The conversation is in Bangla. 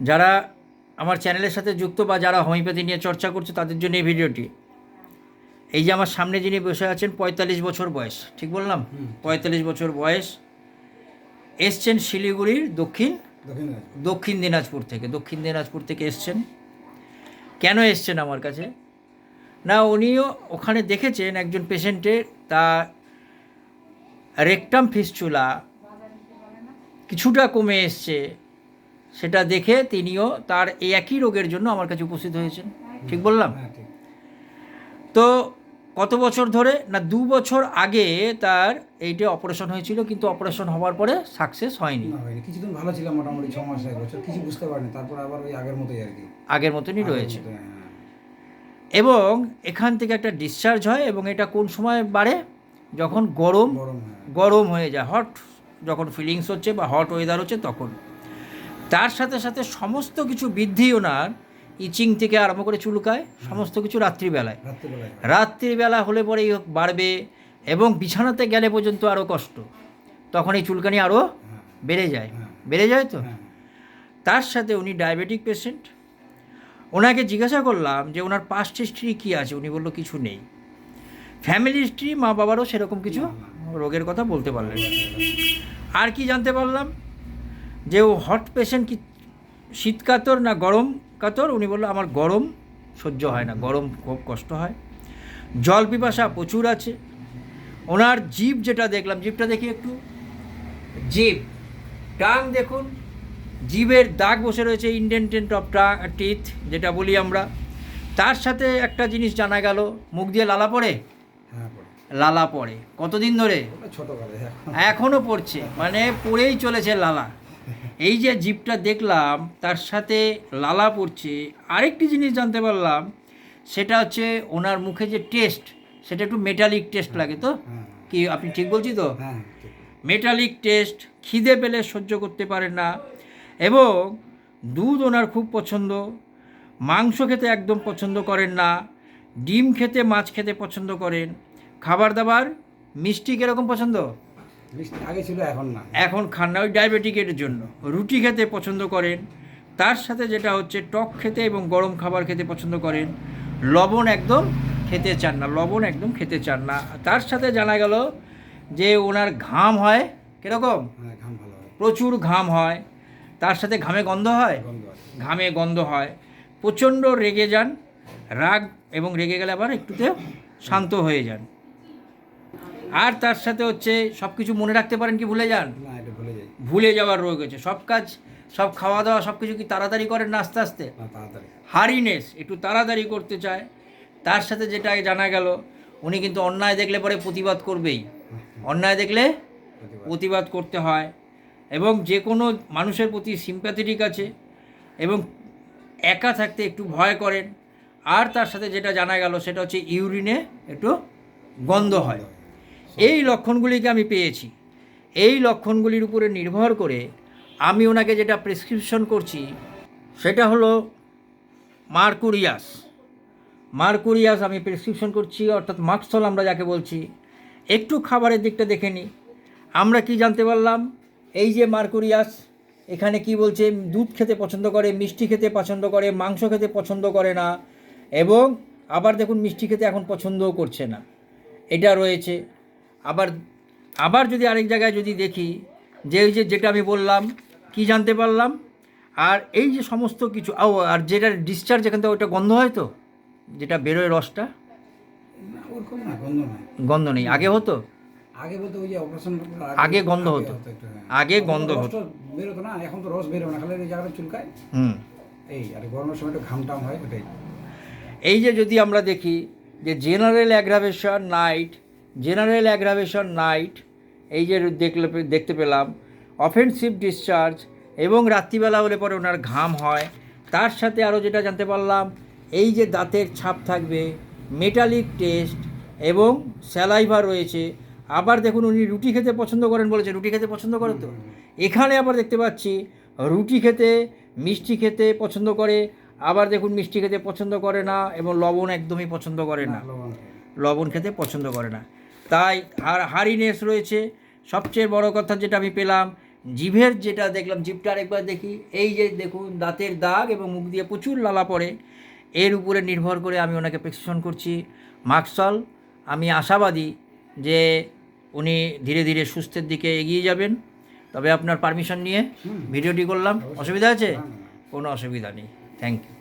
যারা আমার চ্যানেলের সাথে যুক্ত বা যারা হোমিওপ্যাথি নিয়ে চর্চা করছে তাদের জন্য এই ভিডিওটি। এই যে আমার সামনে যিনি বসে আছেন পঁয়তাল্লিশ বছর বয়স। ঠিক বললাম? পঁয়তাল্লিশ বছর বয়স। এসছেন শিলিগুড়ির দক্ষিণ দক্ষিণ দিনাজপুর। থেকে দক্ষিণ দিনাজপুর থেকে এসছেন। কেন এসছেন আমার কাছে? না উনিও ওখানে দেখেছেন একজন পেশেন্টের তার রেকটাম ফিস্চুলা কিছুটা কমে এসছে। সেটা দেখে তিনিও তার এই একই রোগের জন্য আমার কাছে উপস্থিত হয়েছেন। ঠিক বললাম? হ্যাঁ তো কত বছর ধরে না দু বছর আগে তার এইটা অপারেশন হয়েছিল কিন্তু অপারেশন হওয়ার পরে সাকসেস হয়নি। কিছুদিন ভালো ছিলাম মোটামুটি ছ মাস এক বছর কিছু বুঝতে পারিনি। তারপর আবার ওই আগের মতোই আর কি। আগের মতনই রয়েছে। হ্যাঁ। এবং এখান থেকে একটা ডিসচার্জ হয় এবং এটা কোন সময় বাড়ে? যখন গরম গরম হ্যাঁ। গরম হয়ে যায় হট যখন ফিলিংস হচ্ছে বা হট ওয়েদার হচ্ছে তখন। তার সাথে সাথে সমস্ত কিছু বৃদ্ধি ওনার ইচিং থেকে আরম্ভ করে চুলকায় সমস্ত কিছু রাত্রিবেলায়। রাত্রিবেলা হলে পরেই বাড়বে এবং বিছানাতে গেলে পর্যন্ত আরও কষ্ট। তখন এই চুলকানি আরও হ্যাঁ। বেড়ে যায়। হ্যাঁ। বেড়ে যায় তো? হ্যাঁ। তার সাথে উনি ডায়াবেটিক পেশেন্ট ওনাকে জিজ্ঞাসা করলাম যে ওনার পাস্ট হিস্ট্রি কী আছে? উনি বলল কিছু নেই। ফ্যামিলি হিস্ট্রি মা বাবারও সেরকম কিছু রোগের কথা বলতে পারলেন না। আর কি জানতে পারলাম? যে ও হট পেশেন্ট কি শীত কাতর না গরম কাতর উনি বলল আমার গরম সহ্য হয় না গরম খুব কষ্ট হয়। জল পিপাসা প্রচুর আছে। ওনার জিভ যেটা দেখলাম জিভটা দেখি একটু। জিভ টাং দেখুন জিভের দাগ বসে রয়েছে ইন্ডেন্টেন্ট অফ টাং টিথ যেটা বলি আমরা। তার সাথে একটা জিনিস জানা গেল মুখ দিয়ে লালা পড়ে? হ্যাঁ লালা পড়ে। কতদিন ধরে? ছোটোবেলায়। এখন এখনও পড়ছে মানে পড়েই চলেছে লালা। এই যে জিপটা দেখলাম তার সাথে লালা পড়ছে। আরেকটি জিনিস জানতে পারলাম সেটা হচ্ছে ওনার মুখে যে টেস্ট সেটা একটু মেটালিক টেস্ট লাগে তো? হ্যাঁ কি আপনি ঠিক বলছি তো? হ্যাঁ মেটালিক টেস্ট খিদে পেলে সহ্য করতে পারেন না এবং দুধ ওনার খুব পছন্দ মাংস খেতে একদম পছন্দ করেন না ডিম খেতে মাছ খেতে পছন্দ করেন। খাবার দাবার মিষ্টি কীরকম পছন্দ? আগে ছিল এখন না এখন খান না ওই ডায়াবেটিকের জন্য। রুটি খেতে পছন্দ করেন। তার সাথে যেটা হচ্ছে টক খেতে এবং গরম খাবার খেতে পছন্দ করেন। লবণ একদম খেতে চান না লবণ একদম খেতে চান না। তার সাথে জানা গেল যে ওনার ঘাম হয় কীরকম? হ্যাঁ প্রচুর ঘাম হয়। তার সাথে ঘামে গন্ধ হয়। ঘামে গন্ধ হয়। প্রচণ্ড রেগে যান রাগ এবং রেগে গেলে আবার একটুতে শান্ত হয়ে যান। আর তার সাথে হচ্ছে সব কিছু মনে রাখতে পারেন কি ভুলে যান? না এটা ভুলে যাই। ভুলে যাওয়ার রোগ হয়েছে। সব কাজ সব খাওয়া দাওয়া সব কিছু কি তাড়াতাড়ি করেন না আস্তে আস্তে? না তাড়াতাড়ি। হারিনেস একটু তাড়াতাড়ি করতে চায়। তার সাথে যেটা জানা গেল উনি কিন্তু অন্যায় দেখলে পরে প্রতিবাদ করবেই। অন্যায় দেখলে প্রতিবাদ। করতে হয়। এবং যে কোনো মানুষের প্রতি সিম্প্যাথেটিক আছে এবং একা থাকতে একটু ভয় করেন। আর তার সাথে যেটা জানা গেল সেটা হচ্ছে ইউরিনে একটু গন্ধ হয়। এই লক্ষণগুলিকে আমি পেয়েছি। এই লক্ষণগুলির উপরে নির্ভর করে আমি ওনাকে যেটা প্রেসক্রিপশন করছি, সেটা হলো মার্কুরিয়াস। মার্কুরিয়াস আমি প্রেসক্রিপশন করছি, অর্থাৎ মাক্সল আমরা যাকে বলছি। একটু খাবারের দিকটা দেখে নিই। আমরা কি জানতে পারলাম? এই যে মার্কুরিয়াস, এখানে কি বলছে? দুধ খেতে পছন্দ করে, মিষ্টি খেতে পছন্দ করে, মাংস খেতে পছন্দ করে না, এবং আবার দেখুন মিষ্টি খেতে এখন পছন্দও করছে না। এটা রয়েছে। আবার আবার যদি আরেক জায়গায় যদি দেখি যে ওই যে যেটা আমি বললাম কি জানতে পারলাম? আর এই যে সমস্ত কিছু ও আর যেটা ডিসচার্জ এখান থেকে ওইটা গন্ধ হয় তো? যেটা বেরোয় রসটা? ওরকম না গন্ধ নাই। গন্ধ নেই। আগে হতো? আগে বলতে ওই যে অপারেশন আগে গন্ধ হতো। আগে গন্ধ হতো। বেরোতো না এখন তো রস না খালি জায়গাটা চুলকায়। হুম। এই আর গরমের সময় একটু ঘাম টাম হয় ওটাই। এই যে যদি আমরা দেখি যে general aggravation night general aggravation night এই যে দেখলে দেখতে পেলাম অফেন্সিভ ডিসচার্জ এবং রাত্রিবেলা হলে পরে ওনার ঘাম হয়। তার সাথে আরও যেটা জানতে পারলাম এই যে দাঁতের ছাপ থাকবে মেটালিক টেস্ট এবং স্যালাইভা রয়েছে। আবার দেখুন উনি রুটি খেতে পছন্দ করেন বলেছে রুটি খেতে পছন্দ করেন তো? এখানে আবার দেখতে পাচ্ছি রুটি খেতে মিষ্টি খেতে পছন্দ করে আবার দেখুন মিষ্টি খেতে পছন্দ করে না এবং লবণ একদমই পছন্দ করে না। লবণ খেতে পছন্দ করে না। তাই আর হারিনেস রয়েছে। সবচেয়ে বড় কথা যেটা আমি পেলাম জিভের যেটা দেখলাম জিভটা আরেকবার দেখি। এই যে দেখুন দাঁতের দাগ এবং মুখ দিয়ে প্রচুর লালা পড়ে। এর উপরে নির্ভর করে আমি ওনাকে প্রেসক্রিপশন করছি। মার্কসল আমি আশাবাদী যে উনি ধীরে ধীরে সুস্থের দিকে এগিয়ে যাবেন। তবে আপনার পারমিশন নিয়ে ভিডিওটি করলাম। অসুবিধা আছে। কোনো অসুবিধা নেই। Thank you